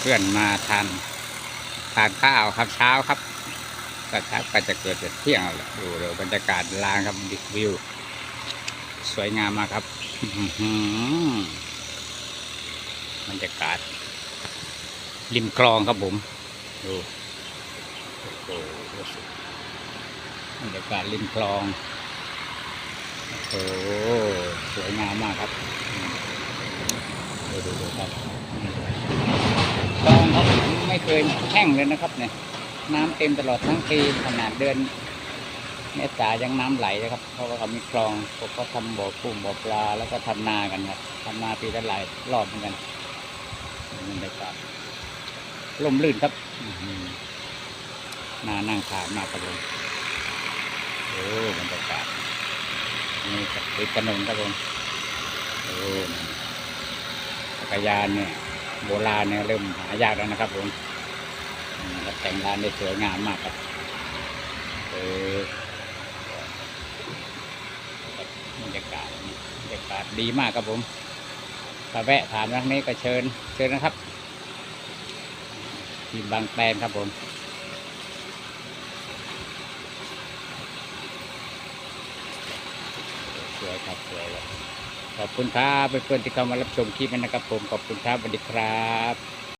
เพื่อนๆมาทานทานข้าวครับเช้าครับก็ครับก็จะเกิดเที่ยงแล้วดูเดี๋ยวบรรยากาศลานครับดิวิว สวยงามมากครับบรรยากาศ ริมคลองครับผม ดูโอ้บรรยากาศริมคลองโอ้สวยงามมากครับ ดูดูดูครับ ไม่เคยแห้งเลยนะครับเนี่ยน้ำเต็มตลอดทั้งปีขนาดเดือนเมษายังน้ำไหลเลยครับ เพราะว่าเขามีคลองพวกเขาทำบ่อกุ้งบ่อปลาแล้วก็ทำนากันครับทำนาปีละหลายรอบเหมือนกันบรรยากาศลมลื่นครับนานั่งทานมากรับผมโอ้บรรยากาศนี่ครับติดถนนครับผมโอ้จักรยานเนี่ยโบราณเนี่ยเริ่มหายากแล้วนะครับผม แต่งร้านได้สวยงามมากครับเออบรรยากาศบรรยากาศดีมากครับผมถ้าแวะผ่านทางนี้ก็เชิญ เชิญนะครับ ที่บางแปนครับผมสวยครับสวยเลยขอบคุณครับเพื่อนๆที่เข้ามารับชมคลิปนี้นะครับผม ขอบคุณครับสวัสดีครับ